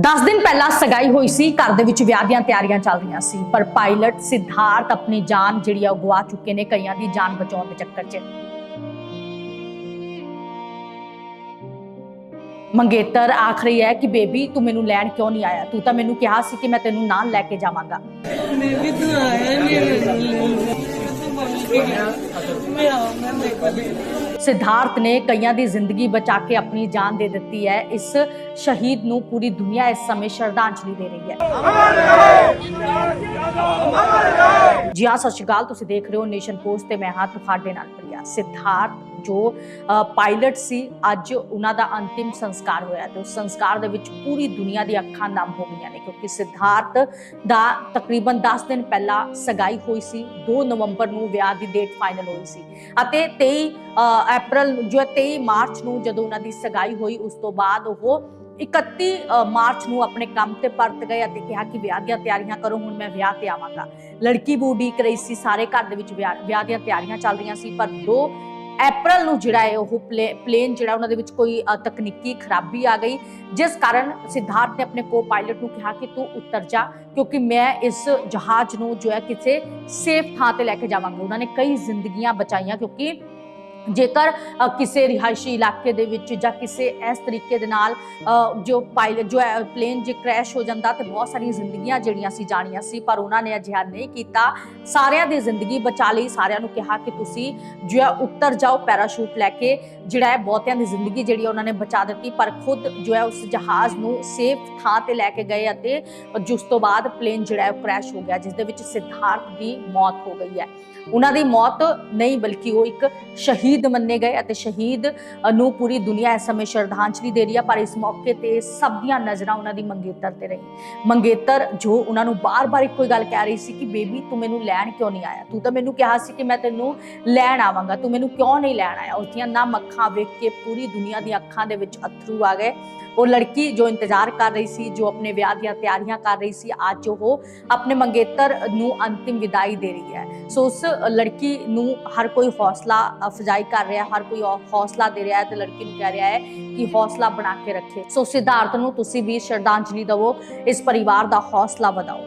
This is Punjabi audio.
10 ਦਿਨ ਪਹਿਲਾਂ ਸਗਾਈ ਹੋਈ ਸੀ, ਘਰ ਦੇ ਵਿੱਚ ਵਿਆਹ ਦੀਆਂ ਤਿਆਰੀਆਂ ਚੱਲ ਰਹੀਆਂ ਸੀ, ਪਰ ਪਾਇਲਟ ਸਿਧਾਰਥ ਆਪਣੀ ਜਾਨ ਜਿਹੜੀ ਆ ਗਵਾ ਚੁੱਕੇ ਨੇ ਕਈਆਂ ਦੀ ਜਾਨ ਬਚਾਉਣ ਦੇ ਚੱਕਰ 'ਚ। ਮੰਗੇਤਰ ਆਖ ਰਹੀ ਹੈ ਕਿ, ਬੇਬੀ, ਤੂੰ ਮੈਨੂੰ ਲੈਣ ਕਿਉਂ ਨਹੀਂ ਆਇਆ? ਤੂੰ ਤਾਂ ਮੈਨੂੰ ਕਿਹਾ ਸੀ ਕਿ ਮੈਂ ਤੈਨੂੰ ਨਾਲ ਲੈ ਕੇ ਜਾਵਾਂਗਾ। ਬੇਬੀ ਤੂੰ ਆਇਆ ਨਹੀਂ ਸਿਧਾਰਥ ਨੇ ਕਈਆਂ ਦੀ ਜ਼ਿੰਦਗੀ ਬਚਾ ਕੇ ਆਪਣੀ ਜਾਨ ਦੇ ਦਿੱਤੀ ਹੈ ਇਸ ਸ਼ਹੀਦ ਨੂੰ ਪੂਰੀ ਦੁਨੀਆ ਇਸ ਸਮੇਂ ਸ਼ਰਧਾਂਜਲੀ ਦੇ ਰਹੀ ਹੈ ਜੀ ਹਾਂ ਸਤਿ ਸ਼੍ਰੀ ਅਕਾਲ ਤੁਸੀਂ ਦੇਖ ਰਹੇ ਹੋ ਨੇਸ਼ਨ ਪੋਸਟ ਤੇ ਮੈਂ ਹਾਂ ਤੁਹਾਡੇ ਨਾਲ ਪ੍ਰਿਆ ਸਿਧਾਰਥ ਜੋ ਪਾਇਲਟ ਸੀ, ਅੱਜ ਉਹਨਾਂ ਦਾ ਅੰਤਿਮ ਸੰਸਕਾਰ ਹੋਇਆ ਤੇ ਉਸ ਸੰਸਕਾਰ ਦੇ ਵਿੱਚ ਪੂਰੀ ਦੁਨੀਆ ਦੀ ਅੱਖਾਂ ਨਮ ਹੋ ਗਈਆਂ ਨੇ ਕਿਉਂਕਿ ਸਿਧਾਰਥ ਦਾ ਤਕਰੀਬਨ 10 ਦਿਨ ਪਹਿਲਾਂ ਸਗਾਈ ਹੋਈ ਸੀ 2 ਨਵੰਬਰ ਨੂੰ ਵਿਆਹ ਦੀ ਡੇਟ ਫਾਈਨਲ ਹੋਈ ਸੀ ਅਤੇ 23 ਅਪ੍ਰੈਲ ਜੋ 23 ਮਾਰਚ ਨੂੰ ਜਦੋਂ ਉਹਨਾਂ ਦੀ ਸਗਾਈ ਹੋਈ, ਉਸ ਤੋਂ ਬਾਅਦ ਉਹ 31 ਮਾਰਚ ਨੂੰ ਆਪਣੇ ਕੰਮ ਤੇ ਪਰਤ ਗਏ ਅਤੇ ਕਿਹਾ ਕਿ ਵਿਆਹ ਦੀਆਂ ਤਿਆਰੀਆਂ ਕਰੋ, ਹੁਣ ਮੈਂ ਵਿਆਹ ਤੇ ਆਵਾਂਗਾ। ਲੜਕੀ ਵੀ ਉਡੀਕ ਰਹੀ ਸੀ, ਸਾਰੇ ਘਰ ਦੇ ਵਿੱਚ ਵਿਆਹ ਵਿਆਹ ਦੀਆਂ ਤਿਆਰੀਆਂ ਚੱਲ ਰਹੀਆਂ ਸੀ, ਪਰ 2 ਅਪ੍ਰੈਲ ਨੂੰ ਜਿਹੜਾ ਹੈ ਉਹ ਪਲੇ- ਪਲੇਨ ਜਿਹੜਾ ਉਹਨਾਂ ਦੇ ਵਿੱਚ ਕੋਈ ਤਕਨੀਕੀ ਖਰਾਬੀ ਆ ਗਈ। ਜਿਸ ਕਾਰਨ ਸਿਧਾਰਥ ਨੇ ਆਪਣੇ ਕੋ ਪਾਇਲਟ ਨੂੰ ਕਿਹਾ ਕਿ ਤੂੰ ਉਤਰ ਜਾ, ਕਿਉਂਕਿ ਮੈਂ ਇਸ ਜਹਾਜ਼ ਨੂੰ ਜੋ ਹੈ ਕਿਸੇ ਸੇਫ ਥਾਂ ਤੇ ਲੈ ਕੇ ਜਾਵਾਂਗਾ। ਉਹਨਾਂ ਨੇ ਕਈ ਜ਼ਿੰਦਗੀਆਂ ਬਚਾਈਆਂ, ਕਿਉਂਕਿ ਜੇਕਰ ਕਿਸੇ ਰਿਹਾਇਸ਼ੀ ਇਲਾਕੇ ਦੇ ਵਿੱਚ ਜਾਂ ਕਿਸੇ ਇਸ ਤਰੀਕੇ ਦੇ ਨਾਲ ਜੋ ਪਾਇਲਟ ਜੋ ਪਲੇਨ ਜੇ ਕ੍ਰੈਸ਼ ਹੋ ਜਾਂਦਾ ਤੇ ਬਹੁਤ ਸਾਰੀਆਂ ਜ਼ਿੰਦਗੀਆਂ ਜਿਹੜੀਆਂ ਸੀ ਜਾਣੀਆਂ ਸੀ, ਪਰ ਉਹਨਾਂ ਨੇ ਅਜਿਹਾ ਨਹੀਂ ਕੀਤਾ। ਸਾਰਿਆਂ ਦੀ ਜ਼ਿੰਦਗੀ ਬਚਾ ਲਈ। ਸਾਰਿਆਂ ਨੂੰ ਕਿਹਾ ਕਿ ਤੁਸੀਂ ਜੋ ਹੈ ਉੱਤਰ ਜਾਓ, ਪੈਰਾਸ਼ੂਟ ਲੈ ਕੇ। ਜਿਹੜਾ ਹੈ ਬਹੁਤਿਆਂ ਦੀ ਜ਼ਿੰਦਗੀ ਜਿਹੜੀ ਉਹਨਾਂ ਨੇ ਬਚਾ ਦਿੱਤੀ, ਪਰ ਖੁਦ ਜੋ ਹੈ ਉਸ ਜਹਾਜ਼ ਨੂੰ ਸੇਫ ਥਾਂ ਤੇ ਲੈ ਕੇ ਗਏ ਅਤੇ ਜਿਸ ਤੋਂ ਬਾਅਦ ਪਲੇਨ ਜਿਹੜਾ ਹੈ ਕ੍ਰੈਸ਼ ਹੋ ਗਿਆ, ਜਿਸ ਦੇ ਵਿੱਚ ਸਿਧਾਰਥ ਦੀ ਮੌਤ ਹੋ ਗਈ ਹੈ। ਉਹਨਾਂ ਦੀ ਮੌਤ ਨਹੀਂ, ਬਲਕਿ ਉਹ ਇੱਕ ਸ਼ਹੀਦ ਮੰਨੇ ਗਏ ਅਤੇ ਸ਼ਹੀਦ ਨੂੰ ਪੂਰੀ ਦੁਨੀਆ ਇਸ ਸਮੇਂ ਸ਼ਰਧਾਂਜਲੀ ਦੇ ਰਹੀ ਹੈ ਪਰ ਇਸ ਮੌਕੇ ਤੇ ਸਭ ਦੀਆਂ ਨਜ਼ਰਾਂ ਉਹਨਾਂ ਦੀ ਮੰਗੇਤਰ ਤੇ ਰਹੀ ਮੰਗੇਤਰ ਜੋ ਉਹਨਾਂ ਨੂੰ ਬਾਰ-ਬਾਰ ਇੱਕੋ ਹੀ ਗੱਲ ਕਹਿ ਰਹੀ ਸੀ ਕਿ, ਬੇਬੀ, ਤੂੰ ਮੈਨੂੰ ਲੈਣ ਕਿਉਂ ਨਹੀਂ ਆਇਆ? ਤੂੰ ਤਾਂ ਮੈਨੂੰ ਕਿਹਾ ਸੀ ਕਿ ਮੈਂ ਤੈਨੂੰ ਲੈਣ ਆਵਾਂਗਾ, ਤੂੰ ਮੈਨੂੰ ਕਿਉਂ ਨਹੀਂ ਲੈਣ ਆਇਆ? ਉਸ ਦੀਆਂ ਨਮ ਅੱਖਾਂ ਵੇਖ ਕੇ ਪੂਰੀ ਦੁਨੀਆ ਦੀਆਂ ਅੱਖਾਂ ਦੇ ਵਿੱਚ ਅਥਰੂ ਆ ਗਏ। ਉਹ ਲੜਕੀ ਜੋ ਇੰਤਜ਼ਾਰ ਕਰ ਰਹੀ ਸੀ, ਜੋ ਆਪਣੇ ਵਿਆਹ ਦੀਆਂ ਤਿਆਰੀਆਂ ਕਰ ਰਹੀ ਸੀ, ਅੱਜ ਉਹ ਆਪਣੇ ਮੰਗੇਤਰ ਨੂੰ ਅੰਤਿਮ ਵਿਦਾਈ ਦੇ ਰਹੀ ਹੈ। ਸੋ ਉਸ ਲੜਕੀ ਨੂੰ ਹਰ ਕੋਈ ਹੌਸਲਾ ਅਫਜ਼ਾਈ ਕਰ ਰਿਹਾ, ਹਰ ਕੋਈ ਹੌਸਲਾ ਦੇ ਰਿਹਾ ਹੈ ਤੇ ਲੜਕੀ ਨੂੰ ਕਹਿ ਰਿਹਾ ਹੈ ਕਿ ਹੌਸਲਾ ਬਣਾ ਕੇ ਰੱਖੇ। ਸੋ ਸਿਧਾਰਥ ਨੂੰ ਤੁਸੀਂ ਵੀ ਸ਼ਰਧਾਂਜਲੀ ਦਿਵੋ, ਇਸ ਪਰਿਵਾਰ ਦਾ ਹੌਸਲਾ ਵਧਾਓ।